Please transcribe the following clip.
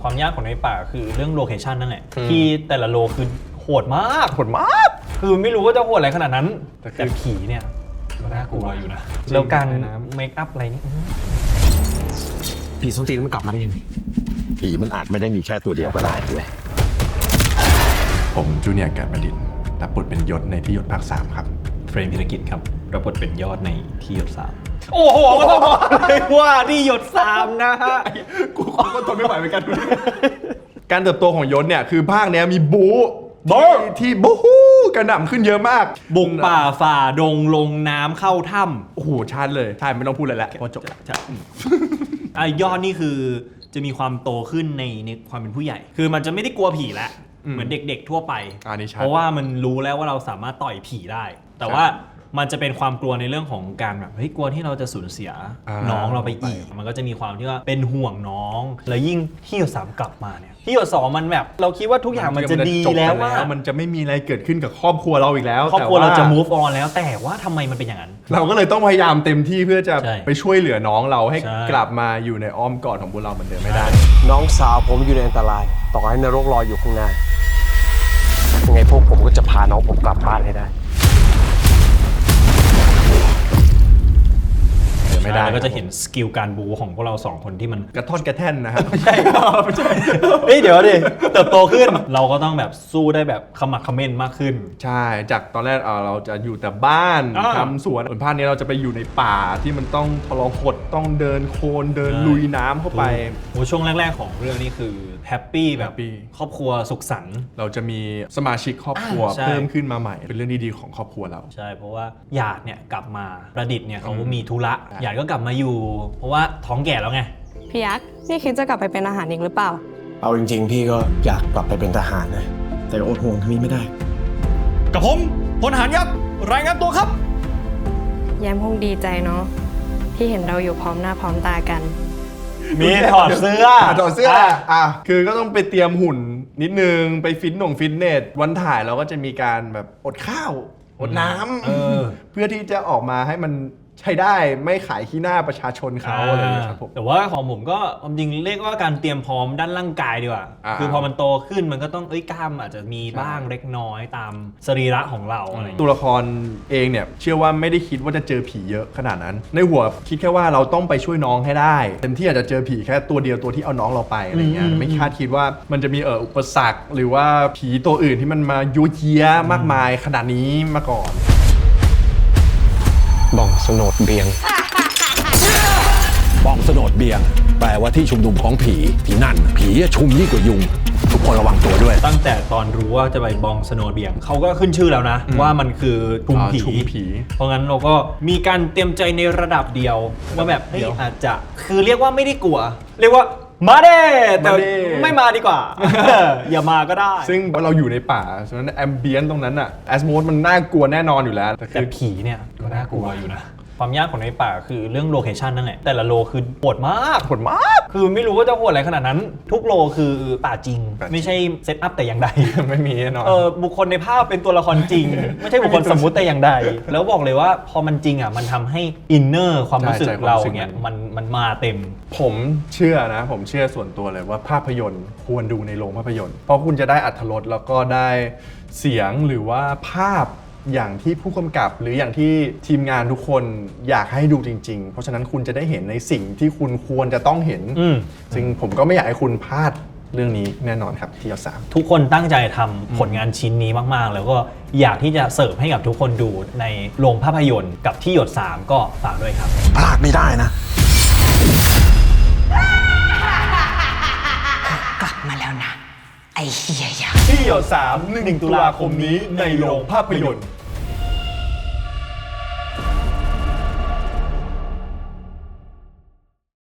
ความยากของในป่าคือเรื่องโลเคชันนั่นแหละอืม ที่แต่ละโลคือโหดมากผลมาก คือไม่รู้ว่าจะโหดอะไรขนาดนั้น แต่คือ แต่ผีเนี่ยก็น่ากลัวอยู่นะจริงแล้วการในน้ำเมคอัพอะไรนี่อื้อผีส้นตีนมันกลับมาได้ยังไงผีมันอาจไม่ได้มีแค่ตัวเดียวก็ได้ด้วย ผมจูเนียร์แกนบดินรับบทเป็นยศในที่ยศภาคสามครับ เฟรมพิรกิจครับรับบทเป็นยอดในที่หยดสาม โอ้โหก็ต้องบอกเลยว่าที่หยดสามนะฮะ กูก็ทนไม่ไหวเหมือนกัน การเติบโตของยศเนี่ยคือภาคเนี้ยมีบู๊ที่ที่บู๊ฮู้กระหน่ำขึ้นเยอะมากบุกป่าฝ่าดงลงน้ำเข้าถ้ำโอ้โหชัดเลยใช่ไม่ต้องพูดเลยแหละพอจบใช่ไอ้ยอดนี่คือจะมีความโตขึ้นในในความเป็นผู้ใหญ่ คือมันจะไม่ได้กลัวผีแล้วอืมเหมือนเด็กๆทั่วไป อันนี้ชัด เพราะว่ามันรู้แล้วว่าเราสามารถต่อยผีได้ แต่ว่า มันจะเป็นความกลัวในเรื่องของการแบบเฮ้ยกลัวที่เราจะสูญเสียอ่าน้องเราไปอีก มันก็จะมีความที่ว่าเป็นห่วงน้อง แล้วยิ่งที่หยดสามกลับมาเนี่ยที่หยดสองมันแบบเราคิดว่าทุกอย่างมันจะดีจบไปแล้วว่ามันจะไม่มีอะไรเกิดขึ้นกับครอบครัวเราอีกแล้วครอบครัวแต่เราจะ move on แล้วแต่ว่าทำไมมันเป็นอย่างนั้น เราก็เลยต้องพยายามเต็มที่เพื่อจะใช่ไปช่วยเหลือน้องเราให้ใช่ กลับมาอยู่ในอ้อมกอดของพวกเราเหมือนเดิมไม่ได้ น้องสาวผมอยู่ในอันตราย ต่อให้นรกรออยู่ข้างหน้า ยังไงพวกผมก็จะพาน้องผมกลับบ้านให้ได้ ไม่ได้ แล้วก็จะเห็นสกิลการบูของพวกเราสองคนที่มันกระท่อนกระแท่นนะครับ ใช่ไม่ใช่เฮ้ยเดี๋ยวดิเติบโตขึ้น เราก็ต้องแบบสู้ได้แบบขมักเขม้นมากขึ้น ใช่ จากตอนแรกเอ่อเราจะอยู่แต่บ้านอ่า ทำสวนส่วนภาคนี้เราจะไปอยู่ในป่าที่มันต้องทรหดต้องเดินโคลนเดินใช่ลุยน้ำเข้าไป โอ้ช่วงแรก ๆ ของเรื่องนี้คือแฮปปี้แบบ Happy ครอบครัวสุขสันต์ เราจะมีสมาชิกครอบครัวอ่าใช่ เพิ่มขึ้นมาใหม่ เป็นเรื่องดีๆของครอบครัวเรา ใช่ เพราะว่าหยาดเนี่ยกลับมาประดิษฐ์เนี่ยเขาอืมมีธุระใช่หยาดก็กลับมาอยู่ เพราะว่าท้องแก่แล้วไง พี่ยักษ์นี่คิดจะกลับไปเป็นอาหารอีกหรือเปล่า เอาจริง ๆ พี่ก็อยากกลับไปเป็นทหารนะ แต่อดห่วงทางนี้ไม่ได้ กับผมพลทหารยักษ์รายงานตัวครับ แย้มคงดีใจเนาะที่เห็นเราอยู่พร้อมหน้าพร้อมตากัน มีถอดเสื้อถอดเสื้ออะคือก็ต้องไปเตรียมหุ่นนิดนึงไปฟิตหน่งฟิตเนสวันถ่ายเราก็จะมีการแบบอดข้าว อดน้ำเออ เพื่อที่จะออกมาให้มัน ใช้ได้ไม่ขายขี้หน้าประชาชนเขาอะไรอย่างเงี้ยครับผม แต่ว่าของผมก็ความจริงเรียกว่าการเตรียมพร้อมด้านร่างกายดีกว่า อ่าคือพอมันโตขึ้นมันก็ต้องเอ้ยกล้ามอาจจะมีบ้างเล็กน้อยตามสรีระของเราอะไรอย่างตัวเงี้ยละครเองเนี่ยเชื่อว่าไม่ได้คิดว่าจะเจอผีเยอะขนาดนั้น ในหัวคิดแค่ว่าเราต้องไปช่วยน้องให้ได้เต็มที่อาจจะเจอผีแค่ตัวเดียวตัวที่เอาน้องเราไปอะไรเงี้ยอืมไม่คาดคิดว่ามันจะมีเอออุปสรรค หรือว่าผีตัวอื่นที่มันมายุเยียมากมายขนาดนี้มาก่อน บ้องสโนดเบียง บ้องสโนดเบียง แปลว่าที่ชุมนุมของผีที่นั่น ผีอะชุมยิ่งกว่ายุง ทุกคนระวังตัวด้วย ตั้งแต่ตอนรู้ว่าจะไปบองสโนว์เบียงเขาก็ขึ้นชื่อแล้วนะ ว่ามันคือชุมอ่าผี ชุมผี เพราะงั้นเราก็มีการเตรียมใจในระดับเดียวว่าแบบเฮ้ยเดียวอาจจะคือเรียกว่าไม่ได้กลัว เรียกว่า มาเด้แต่มาเด้ ไม่มาดีกว่า อย่ามาก็ได้ ซึ่งเราอยู่ในป่าฉะนั้นแอมเบียนตรงนั้นอะแอสโมสมันน่ากลัวแน่นอนอยู่แล้วแต่แต่คือผีเนี่ยก็น่ากลัวอยู่นะ ความยากของในป่าคือเรื่องโลเคชันนั่นแหละ แต่ละโลคือโหดมากผลมาก คือไม่รู้ว่าจะโหดอะไรขนาดนั้น ทุกโลคือป่าจริงป่าจริง ไม่ใช่เซตอัพแต่อย่างใด ไม่มีแน่นอนเออบุคคลในภาพเป็นตัวละครจริง ไม่ใช่บุคคลสมมุติแต่อย่างใด แล้วบอกเลยว่าพอมันจริงอะมันทำให้อินเนอร์ความรู้สึกใช่ใช่ความเรารู้สึกเนี่ยมันมันมันมาเต็ม ผมเชื่อนะ ผมเชื่อส่วนตัวเลยว่าภาพยนตร์ควรดูในโรงภาพยนตร์เพราะคุณจะได้อัธรสแล้วก็ได้เสียงหรือว่าภาพ อย่างที่ผู้กำกับหรืออย่างที่ทีมงานทุกคนอยากให้ดูจริง ๆ เพราะฉะนั้นคุณจะได้เห็นในสิ่งที่คุณควรจะต้องเห็น อืม ซึ่งผมก็ไม่อยากให้คุณพลาดเรื่องนี้แน่นอนครับที่ยอดสาม ทุกคนตั้งใจทำผลงานชิ้นนี้มาก ๆ แล้วก็อยากที่จะเสิร์ฟให้กับทุกคนดูในโรงภาพยนตร์กับที่หยด 3 ก็ฝากด้วยครับ พลาดไม่ได้นะ กลับมาแล้วนะ ไอเฮียยักษ์ที่ยวสามหนึ่งตุลาคมนี้ในโรงภาพยนตร์